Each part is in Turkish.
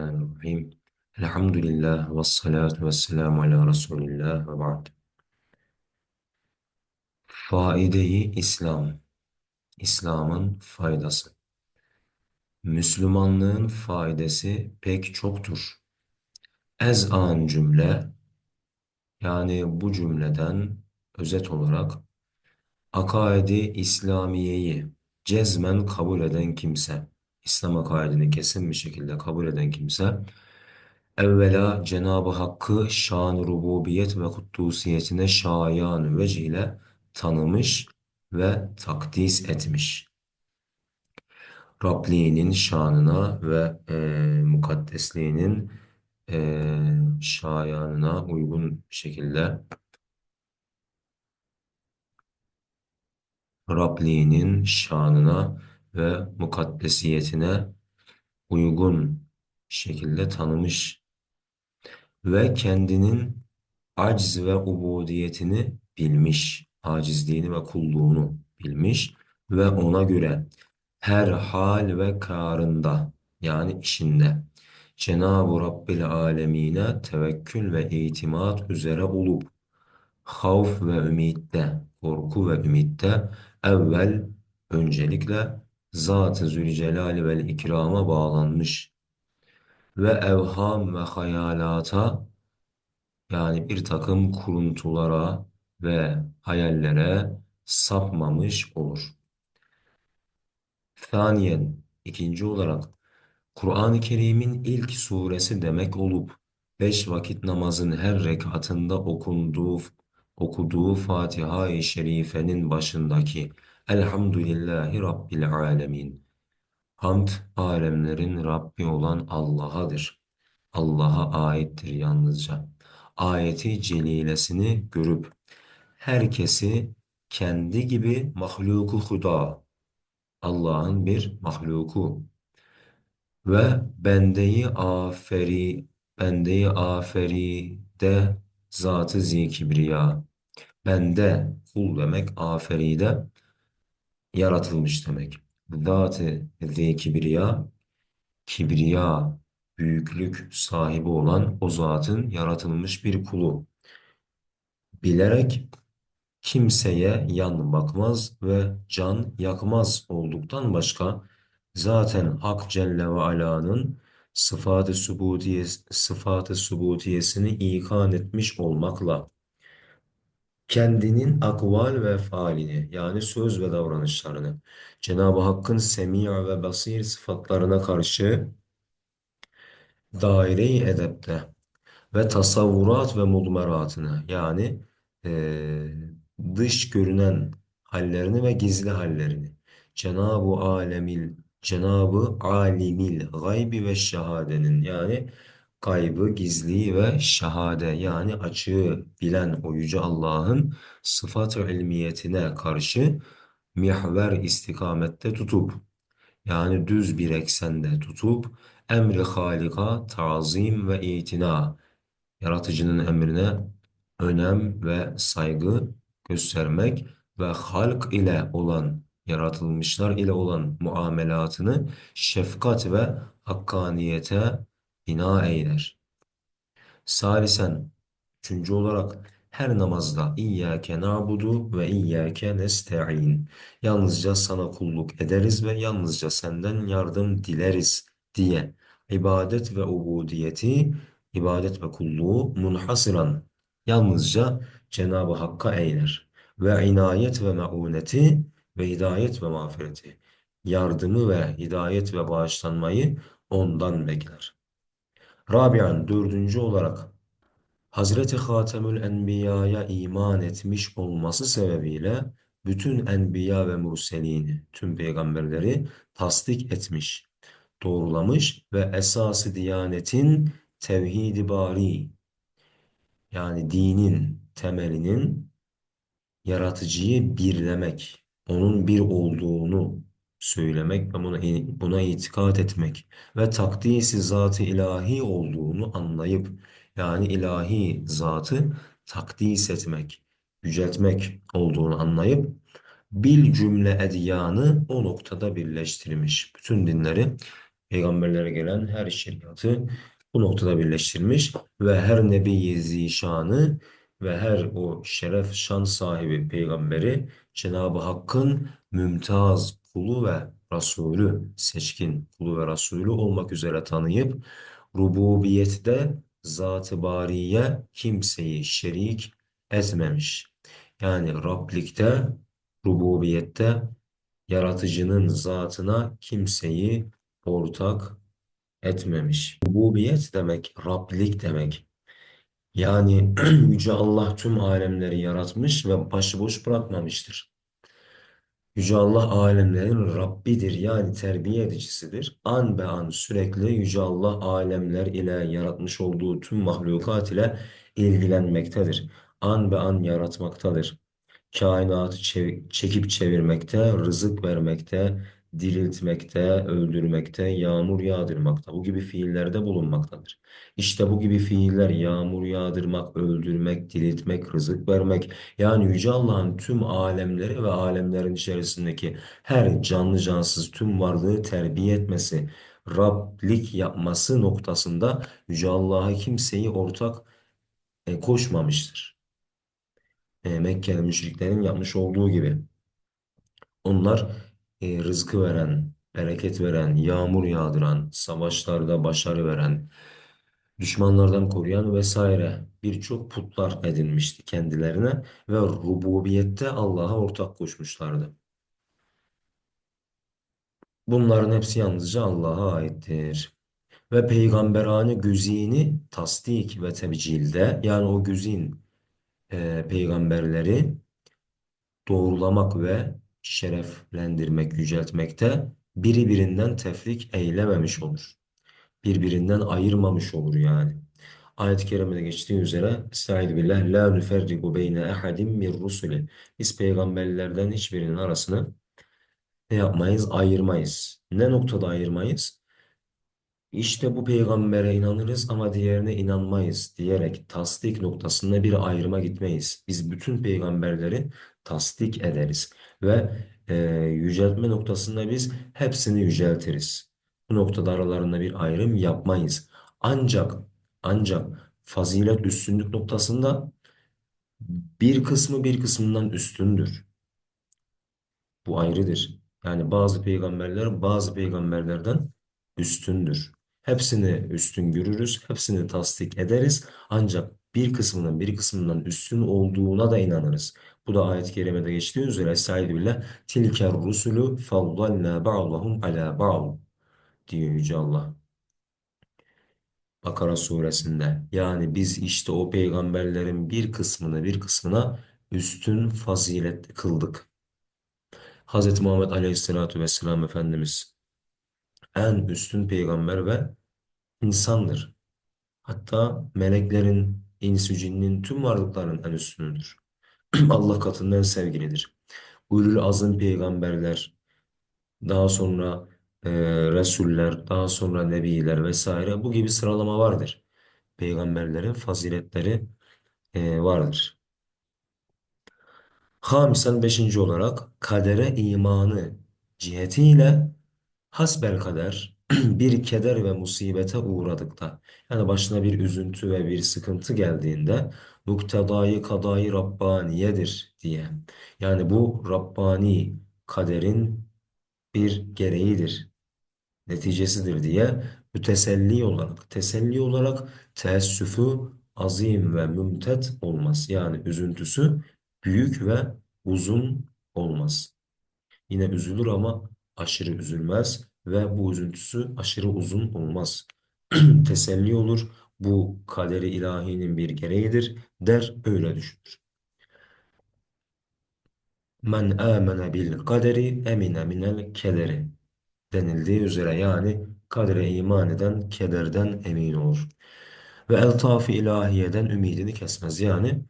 Bismillahirrahmanirrahim. Elhamdülillah ve salatu ve selamu ala Resulillah ve ba'd. Faideyi İslam. İslam'ın faydası. Müslümanlığın faydası pek çoktur. Ez an cümle, yani bu cümleden özet olarak akaidi İslamiyeyi cezmen kabul eden kimse, İslam akaidini kesin bir şekilde kabul eden kimse, Evvela Cenab-ı Hakk'ı şan rububiyet ve kutlusiyetine şayan vecih ile tanımış ve takdis etmiş. Rabliğinin şanına ve e, mukaddesliğinin e, şayanına uygun şekilde Rabliğinin şanına ve mukaddesiyetine uygun şekilde tanımış ve kendinin acz ve ubudiyetini bilmiş, acizliğini ve kulluğunu bilmiş ve ona göre her hal ve karında yani işinde Cenab-ı Rabbil Alemine tevekkül ve itimat üzere olup havf ve ümitte, korku ve ümitte evvel öncelikle Zat-ı Zülcelal ve İkram'a bağlanmış ve evham ve hayalata yani bir takım kuruntulara ve hayallere sapmamış olur. Thaniyen, ikinci olarak Kur'an-ı Kerim'in ilk suresi demek olup beş vakit namazın her rekatında okunduğu okuduğu Fatiha-i Şerife'nin başındaki Elhamdülillahi Rabbil Alemin. Hamd alemlerin Rabbi olan Allah'adır. Allah'a aittir yalnızca. Ayeti celilesini görüp herkesi kendi gibi mahluku huda, Allah'ın bir mahluku ve bendeyi aferi, bendeyi aferi de zatı zikibriya. Bende kul demek, aferi de yaratılmış demek. Zat-ı zikibriya, kibriya, büyüklük sahibi olan o zatın yaratılmış bir kulu. Bilerek kimseye yan bakmaz ve can yakmaz olduktan başka zaten Hak Celle ve Ala'nın sıfat-ı subutiyes, sıfat-ı subutiyesini ikan etmiş olmakla kendinin akval ve faalini yani söz ve davranışlarını Cenab-ı Hakk'ın semi' ve basir sıfatlarına karşı daire-i edepte ve tasavvurat ve mudmeratını yani e, dış görünen hallerini ve gizli hallerini Cenab-ı Alemil Cenab-ı Alimil gaybi ve şehadenin yani gaybı, gizliyi ve şahade yani açığı bilen o yüce Allah'ın sıfat-ı ilmiyetine karşı mihver istikamette tutup yani düz bir eksende tutup emri halika tazim ve itina yaratıcının emrine önem ve saygı göstermek ve halk ile olan yaratılmışlar ile olan muamelatını şefkat ve hakkaniyete bina eyler. Salisen, üçüncü olarak her namazda İyyâke na'budu ve İyyâke nesta'in. Yalnızca sana kulluk ederiz ve yalnızca senden yardım dileriz diye ibadet ve ubudiyeti, ibadet ve kulluğu munhasıran yalnızca Cenab-ı Hakk'a eyler. Ve inayet ve meuneti ve hidayet ve mağfireti, yardımı ve hidayet ve bağışlanmayı ondan bekler. Rabian, dördüncü olarak Hazreti Hatemül Enbiya'ya iman etmiş olması sebebiyle bütün enbiya ve murselini, tüm peygamberleri tasdik etmiş, doğrulamış ve esası diyanetin tevhid-i bari yani dinin temelinin yaratıcıyı birlemek, onun bir olduğunu söylemek ve buna, buna itikat etmek ve takdisi zatı ilahi olduğunu anlayıp yani ilahi zatı takdis etmek, yüceltmek olduğunu anlayıp bil cümle edyanı o noktada birleştirmiş. Bütün dinleri Peygamberlere gelen her şeriatı bu noktada birleştirmiş ve her nebi zişanı ve her o şeref şan sahibi peygamberi Cenab-ı Hakk'ın mümtaz kulu ve Resulü, seçkin kulu ve Resulü olmak üzere tanıyıp rububiyette zat-ı bariye kimseyi şerik etmemiş. Yani Rablikte, rububiyette yaratıcının zatına kimseyi ortak etmemiş. Rububiyet demek, Rablik demek. Yani Yüce Allah tüm alemleri yaratmış ve başıboş bırakmamıştır. Yüce Allah alemlerin Rabbidir yani terbiye edicisidir. An be an sürekli Yüce Allah alemler ile yaratmış olduğu tüm mahlukat ile ilgilenmektedir. An be an yaratmaktadır. Kainatı çekip çevirmekte, rızık vermekte, diriltmekte, öldürmekte, yağmur yağdırmakta. Bu gibi fiillerde bulunmaktadır. İşte bu gibi fiiller yağmur yağdırmak, öldürmek, diriltmek, rızık vermek. Yani Yüce Allah'ın tüm alemleri ve alemlerin içerisindeki her canlı cansız tüm varlığı terbiye etmesi, Rablik yapması noktasında Yüce Allah'a kimseyi ortak e, koşmamıştır. E, Mekkeli müşriklerin yapmış olduğu gibi. Onlar e, rızkı veren, bereket veren, yağmur yağdıran, savaşlarda başarı veren, düşmanlardan koruyan vesaire birçok putlar edinmişti kendilerine ve rububiyette Allah'a ortak koşmuşlardı. Bunların hepsi yalnızca Allah'a aittir. Ve peygamberane güzini tasdik ve tebcilde yani o güzin e, peygamberleri doğrulamak ve şereflendirmek, yüceltmekte biri birinden tefrik eylememiş olur. Birbirinden ayırmamış olur yani. Ayet-i kerimede geçtiği üzere Estaizu billah la nüferriku beyne ehadim min rusuli. Biz peygamberlerden hiçbirinin arasını ne yapmayız? Ayırmayız. Ne noktada ayırmayız? İşte bu peygambere inanırız ama diğerine inanmayız diyerek tasdik noktasında bir ayrıma gitmeyiz. Biz bütün peygamberleri tasdik ederiz ve e, yüceltme noktasında biz hepsini yüceltiriz. Bu noktada aralarında bir ayrım yapmayız. Ancak ancak fazilet üstünlük noktasında bir kısmı bir kısmından üstündür. Bu ayrıdır. Yani bazı peygamberler bazı peygamberlerden üstündür. Hepsini üstün görürüz, hepsini tasdik ederiz. Ancak bir kısmının bir kısmından üstün olduğuna da inanırız. Bu da ayet-i kerimede geçtiği üzere Estaizu billah tilker rusulü faddalna ba'dahum ala ba'd diyor Yüce Allah. Bakara suresinde. Yani biz işte o peygamberlerin bir kısmını bir kısmına üstün faziletli kıldık. Hz. Muhammed Aleyhisselatü Vesselam Efendimiz en üstün peygamber ve insandır. Hatta meleklerin, insü cinnin, tüm varlıkların en üstünüdür. Allah katında en sevgilidir. Ulul azım peygamberler, daha sonra e, Resuller, daha sonra Nebiler vesaire bu gibi sıralama vardır. Peygamberlerin faziletleri e, vardır. Hamisen beşinci olarak kadere imanı cihetiyle hasbel kader bir keder ve musibete uğradıkta yani başına bir üzüntü ve bir sıkıntı geldiğinde muktedayı kadayı Rabbaniyedir diye. Yani bu Rabbani kaderin bir gereğidir, neticesidir diye müteselli olarak, teselli olarak teessüfü azim ve mümtet olmaz. Yani üzüntüsü büyük ve uzun olmaz. Yine üzülür ama aşırı üzülmez ve bu üzüntüsü aşırı uzun olmaz. Teselli olur. Bu kaderi ilahinin bir gereğidir der öyle düşünür. Men amene bil kaderi emine minel kederi denildiği üzere yani kadere iman eden kederden emin olur. Ve eltaf-ı ilahiyeden ümidini kesmez. Yani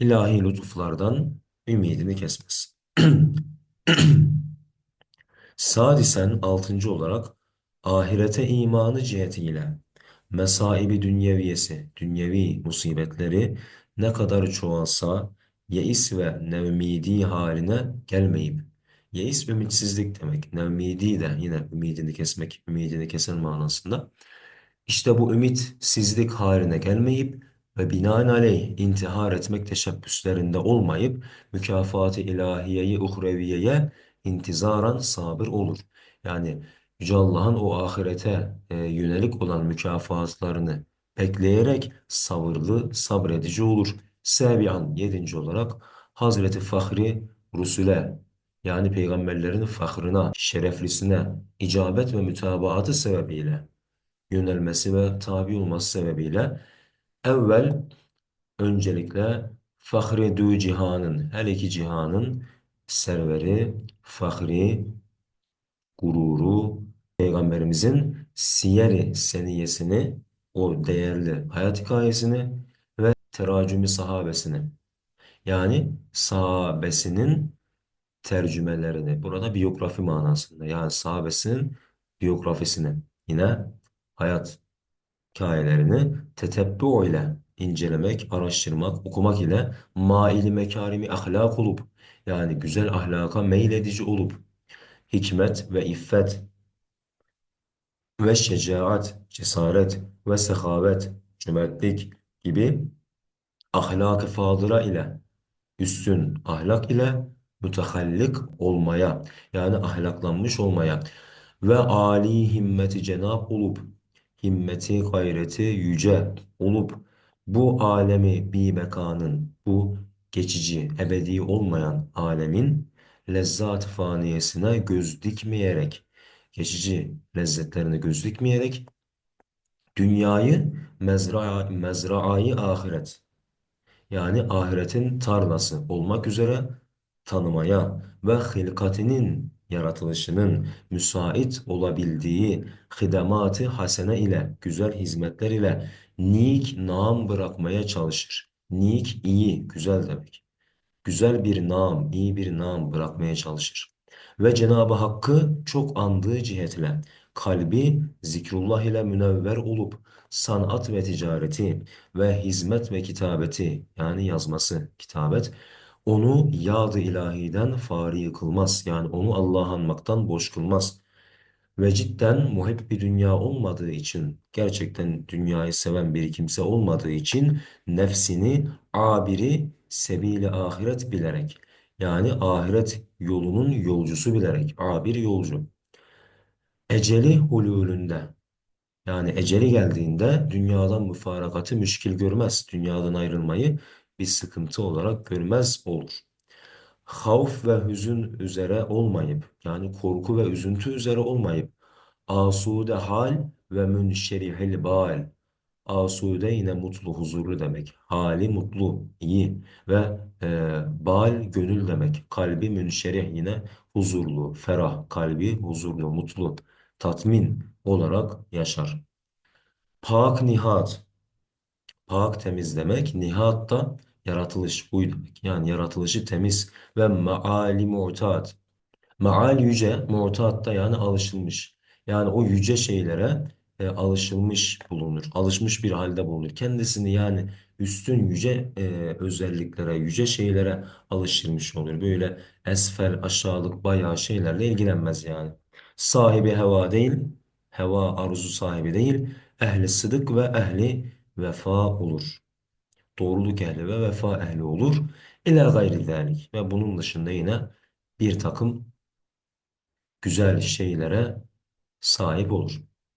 ilahi lütuflardan ümidini kesmez. Sadisen altıncı olarak ahirete imanı cihetiyle mesaibi dünyeviyesi, dünyevi musibetleri ne kadar çoğalsa yeis ve nevmidi haline gelmeyip Yeis ümitsizlik demek. Nevmidi de yine ümidini kesmek, ümidini kesen manasında. İşte bu ümitsizlik haline gelmeyip ve binaenaleyh intihar etmek teşebbüslerinde olmayıp mükafat-ı ilahiyeyi uhreviyeye intizaran sabır olur. Yani Yüce Allah'ın o ahirete e, yönelik olan mükafatlarını bekleyerek sabırlı, sabredici olur. Sebian yedinci olarak Hazreti Fahri Rusule yani peygamberlerin fahrına, şereflisine icabet ve mütabaatı sebebiyle yönelmesi ve tabi olması sebebiyle evvel öncelikle Fahri Du Cihan'ın, her iki cihanın serveri, fahri, gururu, Peygamberimizin siyeri seniyesini, o değerli hayat hikayesini ve teracümi sahabesini, yani sahabesinin tercümelerini, burada biyografi manasında, yani sahabesinin biyografisini, yine hayat hikayelerini tetebbu ile incelemek, araştırmak, okumak ile maili mekarimi ahlak olup yani güzel ahlaka meyledici olup hikmet ve iffet ve şecaat, cesaret ve sehavet, cömertlik gibi ahlak-ı fadıla ile üstün ahlak ile mütehallik olmaya yani ahlaklanmış olmaya ve âli himmeti cenab olup himmeti gayreti yüce olup bu alemi bir mekanın bu geçici ebedi olmayan alemin lezzat faniyesine göz dikmeyerek geçici lezzetlerine göz dikmeyerek dünyayı mezra mezraayı ahiret yani ahiretin tarlası olmak üzere tanımaya ve hilkatinin yaratılışının müsait olabildiği hidamat-ı hasene ile, güzel hizmetler ile nik nam bırakmaya çalışır. Nik iyi, güzel demek. Güzel bir nam, iyi bir nam bırakmaya çalışır. Ve Cenab-ı Hakk'ı çok andığı cihetle kalbi zikrullah ile münevver olup sanat ve ticareti ve hizmet ve kitabeti yani yazması, kitabet onu yad-ı ilahiden fari kılmaz. Yani onu Allah'a anmaktan boş kılmaz. Ve cidden muhib bir dünya olmadığı için, gerçekten dünyayı seven bir kimse olmadığı için nefsini abiri sebili ahiret bilerek, yani ahiret yolunun yolcusu bilerek, abir yolcu. Eceli hululünde, yani eceli geldiğinde dünyadan müfarakatı müşkil görmez. Dünyadan ayrılmayı bir sıkıntı olarak görmez olur havf ve hüzün üzere olmayıp yani korku ve üzüntü üzere olmayıp asude hal ve münşerihil bal. Asude yine mutlu huzurlu demek. Hali mutlu iyi ve e, bal gönül demek. Kalbi münşerih yine huzurlu ferah kalbi huzurlu mutlu tatmin olarak yaşar. Pak nihat. Pak temiz demek. Nihat da yaratılış buy demek. Yani yaratılışı temiz ve maali mutat. Maal yüce, mutat da yani alışılmış. Yani o yüce şeylere e, alışılmış bulunur. Alışmış bir halde bulunur. Kendisini yani üstün yüce e, özelliklere, yüce şeylere alıştırmış olur. Böyle esfel, aşağılık, bayağı şeylerle ilgilenmez yani. Sahibi heva değil, heva arzu sahibi değil, ehli sıdık ve ehli vefa olur. Doğruluk ehli ve vefa ehli olur. İlâ gayri zâlik. Ve bunun dışında yine bir takım güzel şeylere sahip olur.